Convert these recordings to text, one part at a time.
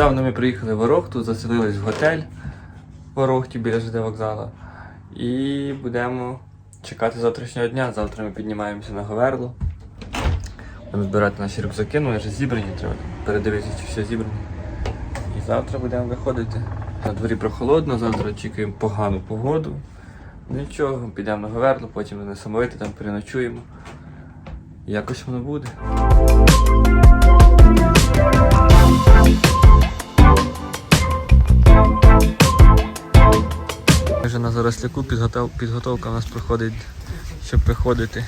Нещодавно ми приїхали в Орох, тут заселились в готель в Орохті біля ЖД вокзалу. І будемо чекати завтрашнього дня. Завтра ми піднімаємося на Говерло. Будемо збирати наші рюкзаки, ну вже зібрані, треба передивитися, чи все зібрано. І завтра будемо виходити. На дворі прохолодно, завтра чекаємо погану погоду. Нічого, підемо на Говерло, потім на самовити, там переночуємо. Якось воно буде. Ми вже на заросляку підготов... підготовка у нас проходить, щоб виходити.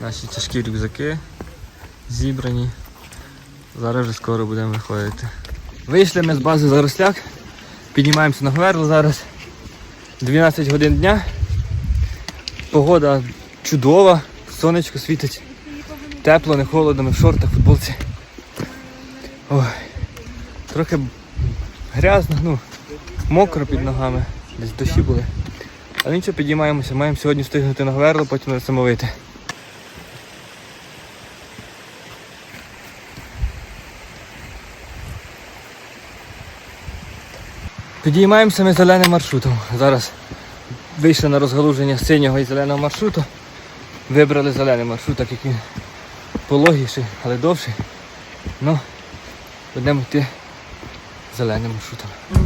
Наші тяжкі рюкзаки зібрані. Зараз вже скоро будемо виходити. Вийшли ми з бази Заросляк, піднімаємося на Говерло зараз. 12 годин дня. Погода чудова, сонечко світить. Тепло, не холодно, ми в шортах, футболці. Ой. Трохи грязно, ну, мокро під ногами. Десь дощі були. Але нічого, підіймаємося, маємо сьогодні встигнути на Говерло, потім на самовити. Підіймаємося ми зеленим маршрутом. Зараз вийшли на розгалуження синього і зеленого маршруту. Вибрали зелений маршрут, так як він пологіший, але довший. Ну, будемо йти зеленим маршрутом.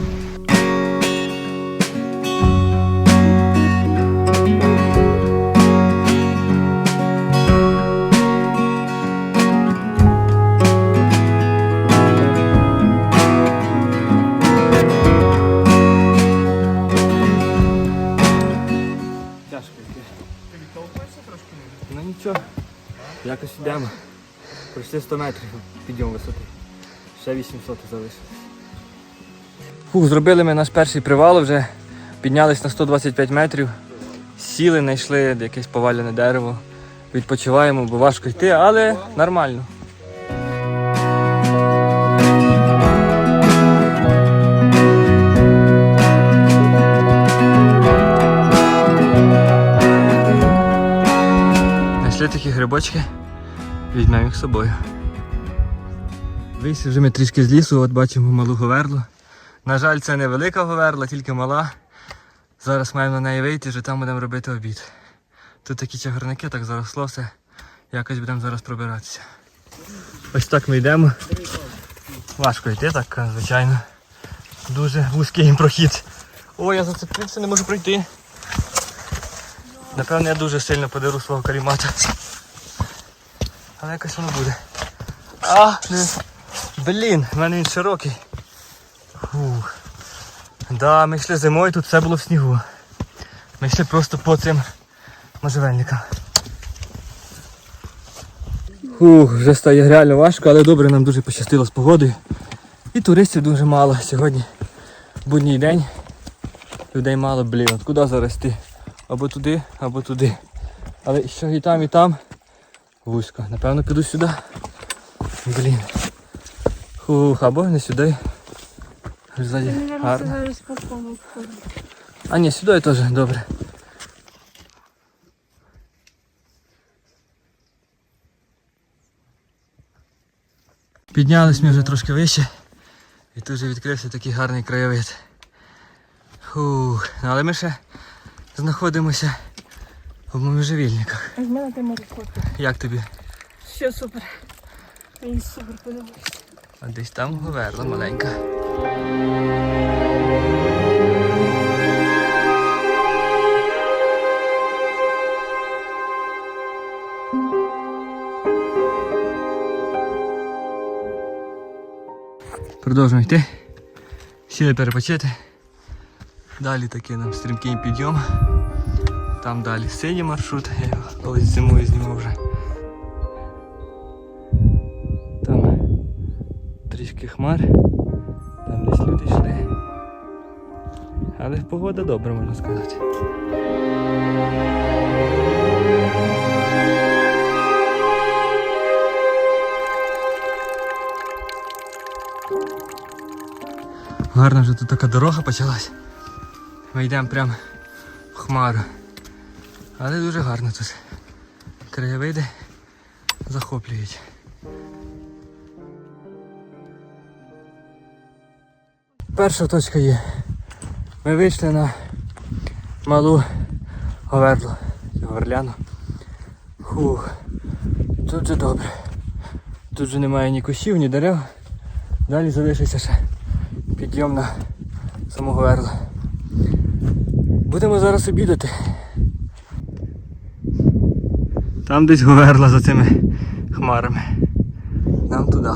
Якось йдемо. Пройшли 100 метрів підйом висоти. Ще 800 залишилось. Фух, зробили ми наш перший привал вже. Піднялись на 125 метрів. Сіли, знайшли якесь повалене дерево. Відпочиваємо, бо важко йти, але нормально. Знайшли такі грибочки, візьмемо їх з собою. Вийшли вже ми трішки з лісу, от бачимо малу говерлу. На жаль, це не велика говерла, тільки мала. Зараз маємо на неї вийти, вже там будемо робити обід. Тут такі чагарники, так заросло все. Якось будемо зараз пробиратися. Ось так ми йдемо. Важко йти, так, звичайно. Дуже вузький прохід. Ой, я зацепився, не можу пройти. Напевно, я дуже сильно подеру свого карімата. Але якось воно буде. А, не. Блін, в мене він широкий. Фух. Да, ми йшли зимою, тут все було в снігу. Ми йшли просто по цим можжевельникам. Фух, вже стає реально важко, але добре, нам дуже пощастило з погодою. І туристів дуже мало. Сьогодні будній день. Людей мало, блін, от куди зараз йти? Або туди, або туди. Але що і там, і там вузько. Напевно піду сюди. Блін. Хух, або не сюди. Ззаді гарно. А ні, сюди теж добре. Піднялись ми вже трошки вище. І тут вже відкрився такий гарний краєвид. Фух, ну, але ми ще знаходимося в можжевільниках. А в мене ти фото. Як тобі? Все супер. Мені супер подобається. А десь там говерла маленька. Продовжуємо йти. Сіли перепочити. Далі такий нам стрімкий підйом. Там далі синій маршрут, я його колись зимою знімав вже. Там трішки хмар, там десь люди йшли. Але погода добра, можна сказати. Гарна вже тут така дорога почалась. Ми йдемо прямо в хмару. Але дуже гарно тут. Краєвиди захоплюють. перша точка є. Ми вийшли на малу Говерлу. Говерляну. Фух. Тут вже добре. Тут вже немає ні кущів, ні дерев. Далі залишиться ще підйом на саму Говерлу. Будемо зараз обідати. Там десь Говерла за цими хмарами. Нам туди.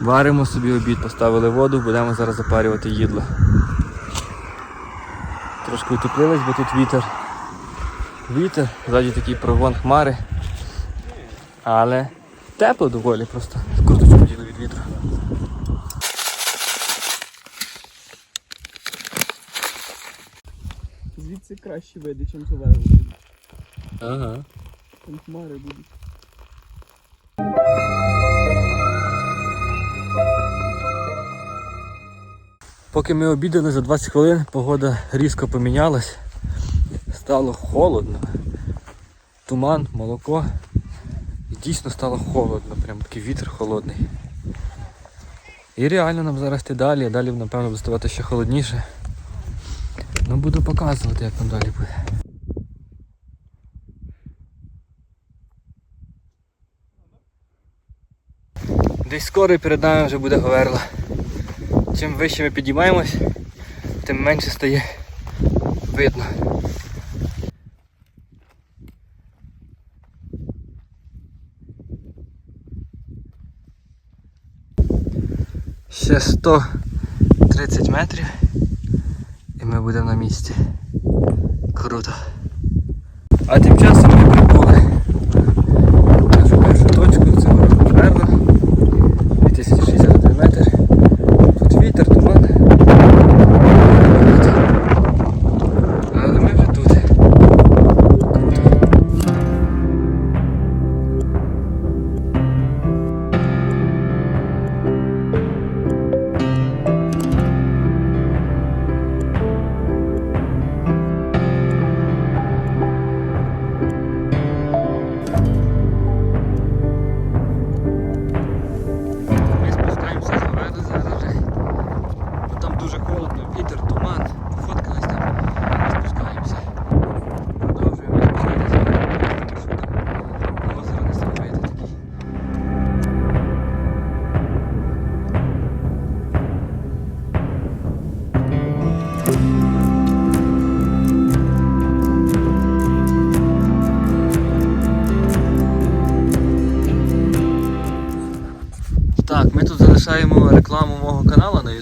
Варимо собі обід, поставили воду, будемо зараз запарювати їдло. Трошки утеплилось, бо тут вітер. Вітер, ззаді такий прогон хмари. Але тепло доволі просто. Вітру. Звідси краще види, чим зелену. Ага. Там хмари будуть. Поки ми обідали за 20 хвилин, погода різко помінялась. Стало холодно. Туман, молоко. І дійсно стало холодно, прям такий вітер холодний. І реально нам зараз йти далі, далі напевно буде ставати ще холодніше. Ну буду показувати, як там далі буде. Десь скоро перед нами вже буде говерла. Чим вище ми підіймаємось, тим менше стає видно. Ще 130 метрів і ми будемо на місці. Круто. А тим часом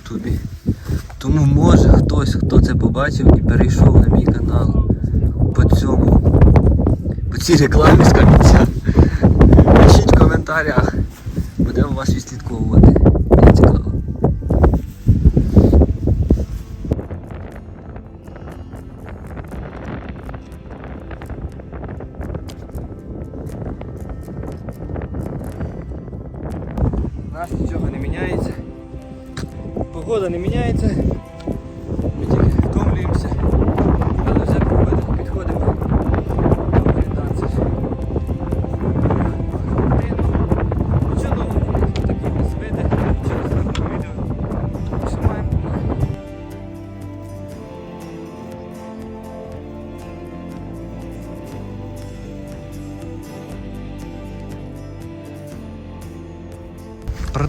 Ютубі. Тому може хтось, хто це побачив і перейшов на мій канал по цьому, по цій рекламі з камінця. Пишіть в коментарях. Будемо вас відслідковувати.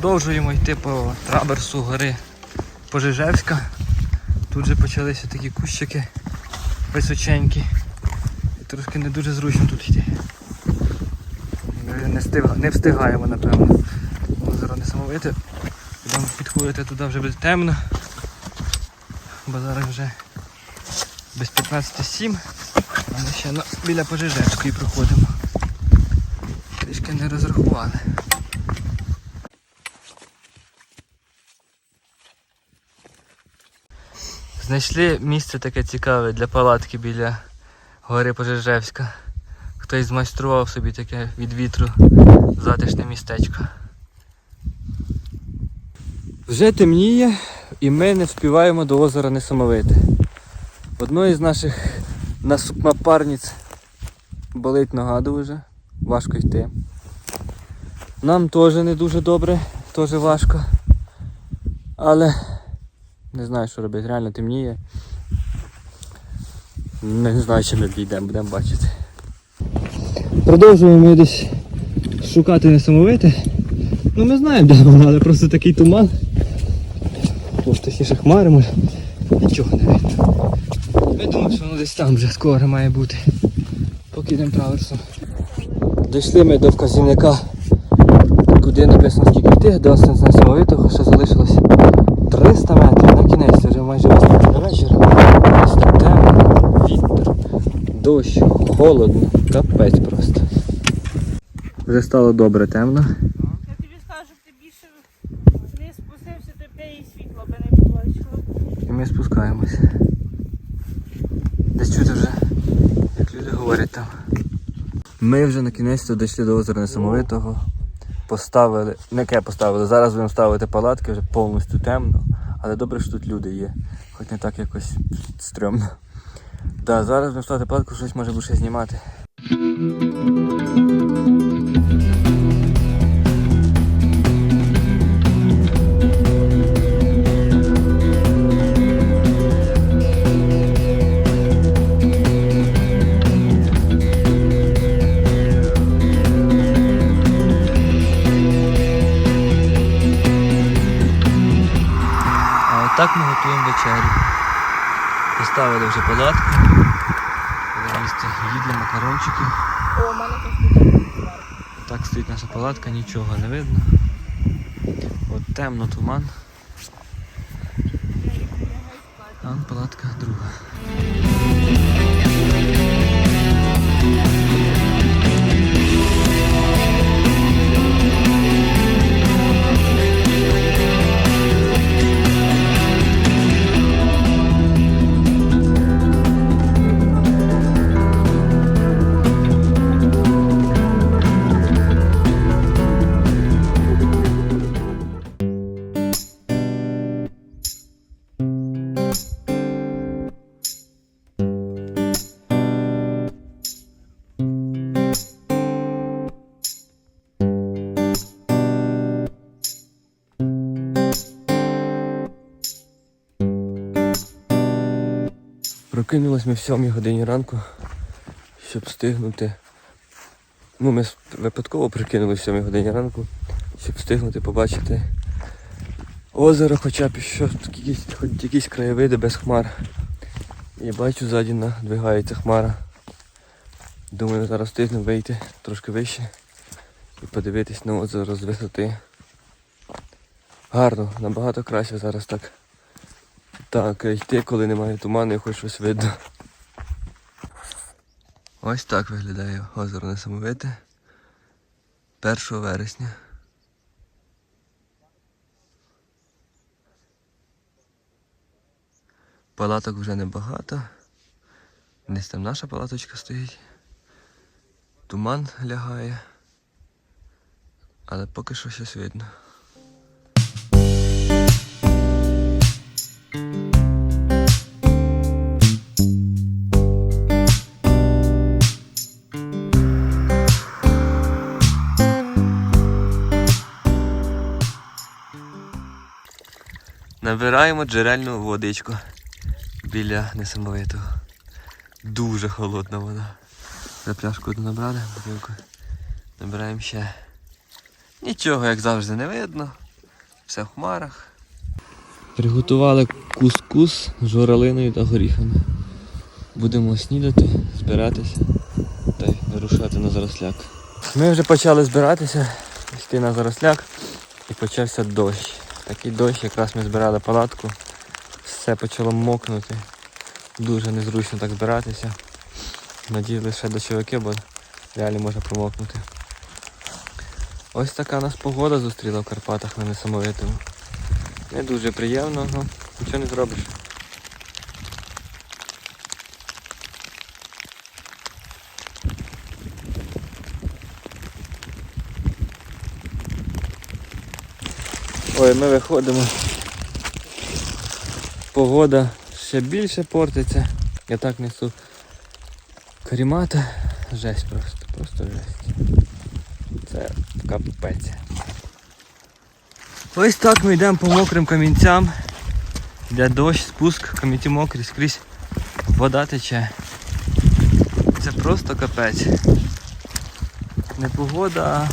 Продовжуємо йти по траберсу гори Пожежевська. Тут же почалися такі кущики височенькі. І трошки не дуже зручно тут йти. Не, встиг... не встигаємо, напевно. Озеро несамовите. Будемо підходити туди вже буде темно. Бо зараз вже без 15.07. А ми ще біля Пожежевської проходимо. Трішки не розрахували. Знайшли місце таке цікаве для палатки біля гори Пожежевська. Хтось змайстрував собі таке від вітру затишне містечко. Вже темніє і ми не вспіваємо до озера Несамовите. Одною з наших напарниць болить нога дуже, важко йти. Нам теж не дуже добре, теж важко. Але не знаю, що робити, реально темніє. Не знаю, чи ми підійдемо, будемо бачити. Продовжуємо ми десь шукати несамовите. Ну ми знаємо, де воно, але просто такий туман. Може точніше хмари, може. Нічого не видно. Ми думаємо, що воно десь там вже скоро має бути. Поки йдемо траверсом. Дійшли ми до вказівника, куди написано скільки йти, до несамовитого, ще залишилось 300 метрів на кінець, вже майже 8 на вечір. Ось так темно, вітер, дощ, холодно, капець просто. Вже стало добре темно. Я тобі скажу, щоб ти більше не спустився, то б і світло би не побачила. І ми спускаємося. Десь чути вже, як люди говорять там. Ми вже на кінець дійшли до озера Несамовитого. Поставили, не яке поставили, зараз будемо ставити палатки, вже повністю темно, але добре, що тут люди є. Хоч не так якось стрьомно. Да, зараз будемо ставити палатку, щось може ще знімати. А отак ми готуємо вечерю. Поставили вже палатку. Будемо їсти їдлі, макарончики. О, у мене Так стоїть наша палатка, нічого не видно. От темно туман. Там палатка друга. Прокинулись ми в 7 годині ранку, щоб встигнути. Ну, ми випадково прикинули в 7 годині ранку, щоб встигнути побачити озеро, хоча б що якісь, хоч якісь краєвиди без хмар. І бачу, ззаді надвигається хмара. Думаю, зараз встигнемо вийти трошки вище і подивитись на озеро з висоти. Гарно, набагато краще зараз так. Так, йти, коли немає туману хоч щось видно. Ось так виглядає озеро Несамовите 1 вересня. Палаток вже небагато. Десь там наша палаточка стоїть. Туман лягає. Але поки що щось видно. Набираємо джерельну водичку біля несамовитого. Дуже холодна вода. За пляшку одну набрали, бутилку. Набираємо ще. Нічого, як завжди, не видно. Все в хмарах. Приготували кускус з журавлиною та горіхами. Будемо снідати, збиратися та й вирушати на заросляк. Ми вже почали збиратися, йти на заросляк і почався дощ. Такий дощ, якраз ми збирали палатку, все почало мокнути. Дуже незручно так збиратися. Надію ще дощовики, бо реально можна промокнути. Ось така нас погода зустріла в Карпатах на несамовитому. Не дуже приємно, але нічого не зробиш. Ой, ми виходимо. Погода ще більше портиться. Я так несу карімата. Жесть просто, просто жесть. Це капець. Ось так ми йдемо по мокрим камінцям. Йде дощ, спуск, камінці мокрі, скрізь вода тече. Це просто капець. Не погода,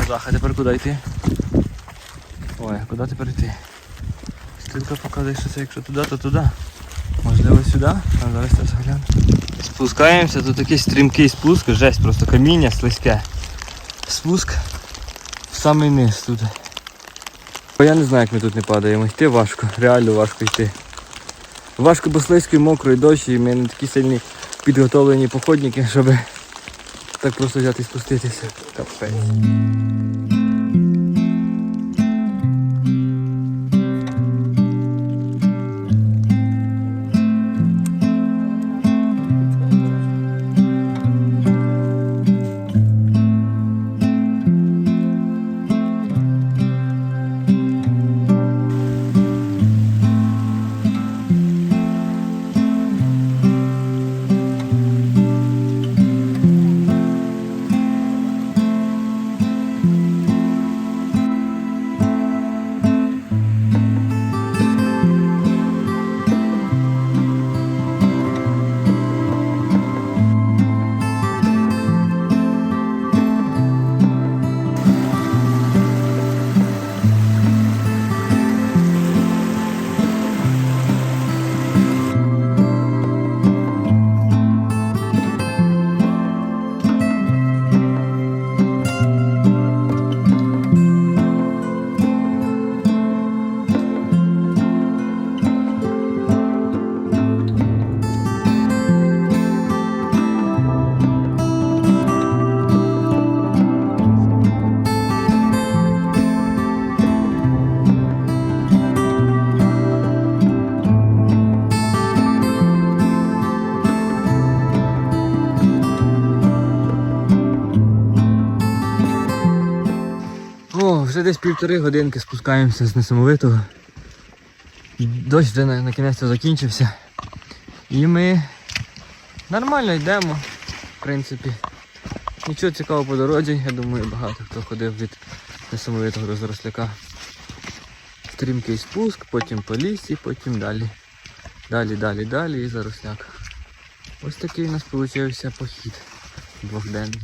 а жах. Тепер куди йти? Куди тепер йти? Стрілка показує, що це якщо туди, то туди. Можливо сюди? А зараз я загляну. Спускаємося, тут такий стрімкий спуск, жесть, просто каміння слизьке. Спуск в самий низ тут. Бо Я не знаю, як ми тут не падаємо. Йти важко, реально важко йти. Важко, бо слизько і мокро, і дощ, і ми не такі сильні підготовлені походники, щоб так просто взяти і спуститися. Капець. Вже десь півтори годинки спускаємося з несамовитого. Дощ вже на, на кінець закінчився. І ми нормально йдемо, в принципі. Нічого цікавого по дорозі, я думаю, багато хто ходив від несамовитого до Заросляка. Стрімкий спуск, потім по лісі, потім далі. Далі, далі, далі і Заросляк. Ось такий у нас вийшов похід двохденний.